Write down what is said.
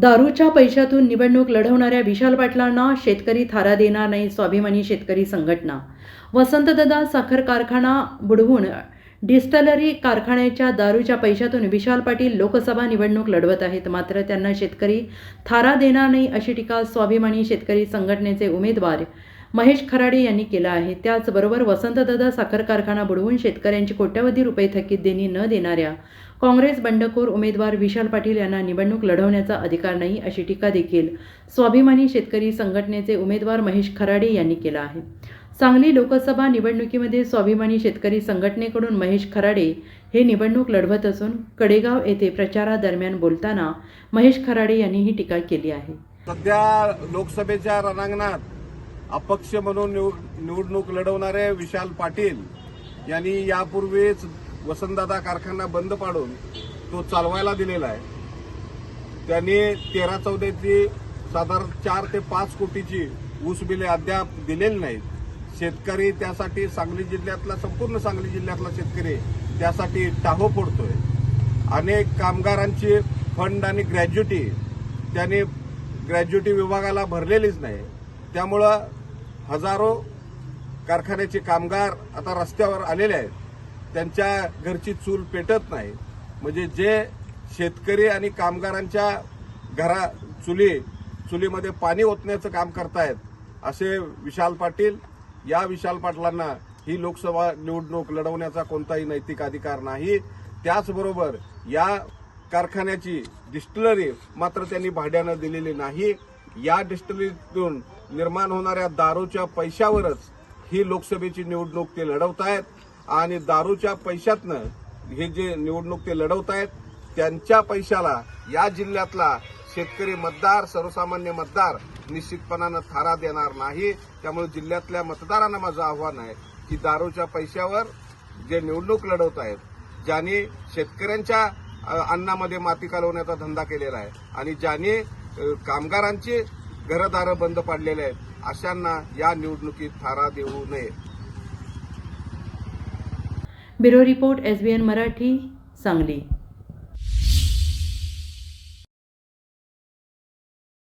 दारूच्या पैशातून निवडणूक लढवणाऱ्या विशाल पाटलांना शेतकरी थारा देणार नाही स्वाभिमानी शेतकरी संघटना. वसंतदादा साखर कारखाना बुडवून डिस्टलरी कारखान्याच्या दारूच्या पैशातून विशाल पाटील लोकसभा निवडणूक लढवत आहेत. मात्र त्यांना शेतकरी थारा देणार नाही अशी टीका स्वाभिमानी शेतकरी संघटनेचे उमेदवार महेश खराडे यांनी केला आहे. त्याचबरोबर वसंतदादा साखर कारखाना बुडवून शेतकऱ्यांची कोट्यवधी रुपये थकीत देणी न देणाऱ्या काँग्रेस बंडखोर उमेदवार विशाल पाटील यांना निवडणूक लढवण्याचा अधिकार नाही अशी टीका देखील स्वाभिमानी शेतकरी संघटनेचे उमेदवार महेश खराडे यांनी केला आहे. सांगली लोकसभा निवडणुकीमध्ये स्वाभिमानी शेतकरी संघटनेकडून महेश खराडे हे निवडणूक लढवत असून कडेगाव येथे प्रचारादरम्यान बोलताना महेश खराडे यांनी ही टीका केली आहे. सध्या लोकसभेच्या रणांगणात अपक्ष म्हणून निव- निवडणूक लढवणारे विशाल पाटील यांनी यापूर्वीच वसंतदादा कारखाना बंद पाडून तो चालवायला दिलेला आहे. त्यांनी तेरा चौदाची साधारण चार ते पाच कोटीची ऊस बिले अद्याप दिलेली नाहीत. शेतकरी त्यासाठी सांगली जिल्ह्यातला संपूर्ण सांगली जिल्ह्यातला शेतकरी त्यासाठी टाहो फोडतोय. अनेक कामगारांची फंड आणि ग्रॅज्युटी त्यांनी ग्रॅज्युटी विभागाला भरलेलीच नाही. त्यामुळं हजारो कारखान्याचे कामगार आता रस्त्यावर आलेले आहेत. त्यांच्या घरची चूल पेटत नाही. म्हणजे जे शेतकरी आणि कामगारांच्या घरा चुली चुलीमध्ये पाणी ओतण्याचं काम करतायत असे विशाल पाटील या विशाल पाटलांना ही लोकसभा निवडणूक लढवण्याचा कोणताही नैतिक अधिकार नाही. त्याचबरोबर या कारखान्याची डिस्टिलरी मात्र त्यांनी भाड्यानं दिलेली नाही. या डिस्टिलरीतून निर्माण होणाऱ्या दारूच्या पैशावरच ही लोकसभेची निवडणूक ते लढवत आहेत. आणि दारूच्या पैशातनं हे जे निवडणूक ते लढवत आहेत त्यांच्या पैशाला या जिल्ह्यातला शेतकरी मतदार सर्वसामान्य मतदार निश्चितपणानं थारा देणार नाही. त्यामुळे जिल्ह्यातल्या मतदारांना माझं आव्हान आहे की दारूच्या पैशावर जे निवडणूक लढवत आहेत ज्यांनी शेतकऱ्यांच्या अन्नामध्ये माती कालवण्याचा धंदा केलेला आहे आणि ज्यांनी कामगारांची घरदारं बंद पाडलेले आहेत. अशांना या निवडणुकीत थारा देऊ नये. Bureau report S B N Marathi Sangli.